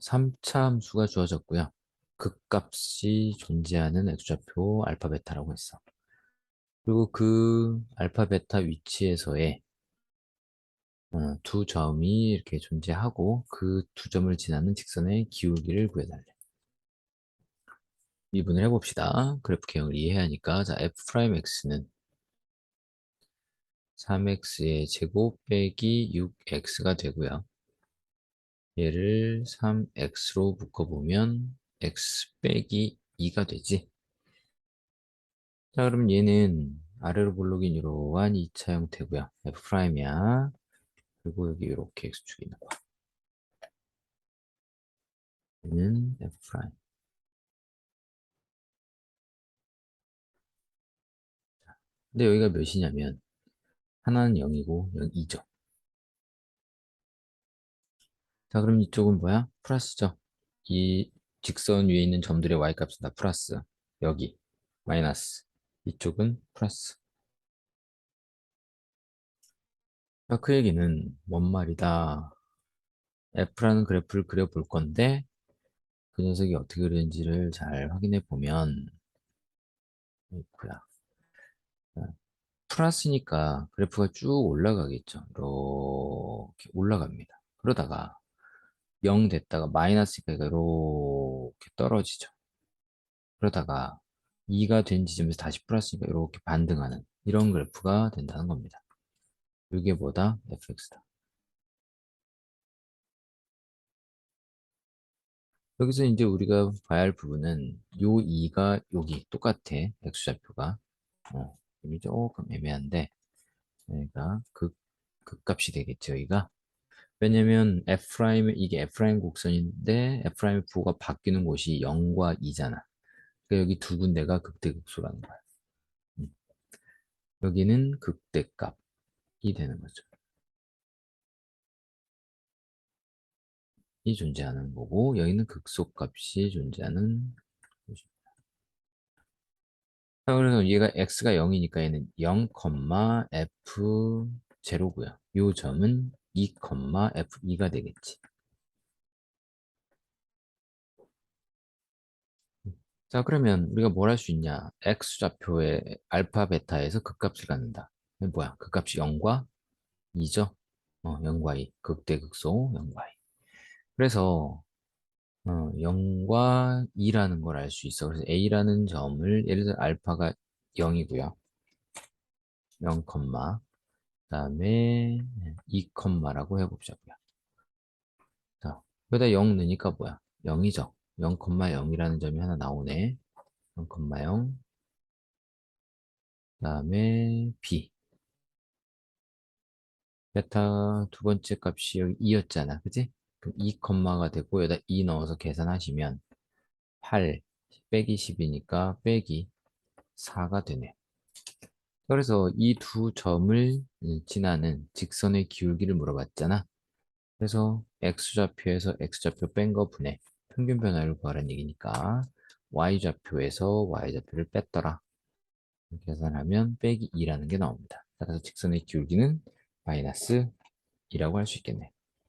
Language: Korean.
3차 함수가 주어졌고요. 극값이 존재하는 x좌표 알파 베타라고 했어. 그리고 그 알파 베타 위치에서의 어, 두 점이 이렇게 존재하고 그 두 점을 지나는 직선의 기울기를 구해달래. 미분을 해봅시다. 그래프 개형을 이해해야 하니까 자 f'x는 3x의 제곱 빼기 6x가 되고요. 얘를 3x로 묶어보면 x 빼기 2가 되지. 자, 그럼 얘는 아래로 볼록인 이러한 2차 형태고요. f'이야. 그리고 여기 이렇게 x축이 있는 거야. 얘는 f'. 근데 여기가 몇이냐면 하나는 0이고 여기 2죠. 자, 그럼 이쪽은 뭐야? 플러스죠. 이 직선 위에 있는 점들의 y값은 다 플러스. 여기 마이너스. 이쪽은 플러스. 자, 그 얘기는 뭔 말이다. F라는 그래프를 그려볼 건데 그 녀석이 어떻게 그리는지를 잘 확인해 보면 뭐야 플러스니까 그래프가 쭉 올라가겠죠. 이렇게 올라갑니다. 그러다가 0 됐다가 마이너스니까 이렇게 떨어지죠. 그러다가 2가 된 지점에서 다시 플러스니까 이렇게 반등하는 이런 그래프가 된다는 겁니다. 이게 뭐다? fx다. 여기서 이제 우리가 봐야 할 부분은 요 2가 여기 똑같아. x좌표가. 어, 이게 조금 애매한데 여기가 극, 극값이 되겠죠. 여기가. 왜냐면 f' 이게 f' 곡선인데 f' 부호가 바뀌는 곳이 0과 2잖아. 그러니까 여기 두 군데가 극대극소라는 거야. 음. 여기는 극대값이 되는 거죠. 이 존재하는 거고 여기는 극소값이 존재하는 곳입니다. 자, 그래서 얘가 x가 0이니까 얘는 0, f 제로고요. 이 점은 2, f2가 되겠지. 자, 그러면 우리가 뭘 할 수 있냐? x좌표의 알파, 베타에서 극값을 갖는다. 뭐야? 극값이 0과 2죠? 어, 0과 2. 극대 극소 0과 2. 그래서 어, 0과 2라는 걸 알 수 있어. 그래서 a라는 점을 예를 들어 알파가 0이고요. 0, 그 다음에 2, 라고 해봅시다고요. 자, 여기다 0 넣으니까 뭐야? 0이죠. 0,0이라는 점이 하나 나오네. 0,0그 다음에 b 베타 두 번째 값이 여기 2였잖아. 그지? 그럼 2, 가 되고 여기다 2 넣어서 계산하시면 8 빼기 10이니까 빼기 4가 되네. 그래서 이 두 점을 지나는 직선의 기울기를 물어봤잖아. 그래서 x좌표에서 x좌표 뺀 거 분해 평균 변화를 구하라는 얘기니까 y좌표에서 y좌표를 뺐더라. 계산하면 빼기 2라는 게 나옵니다. 따라서 직선의 기울기는 마이너스 2라고 할 수 있겠네.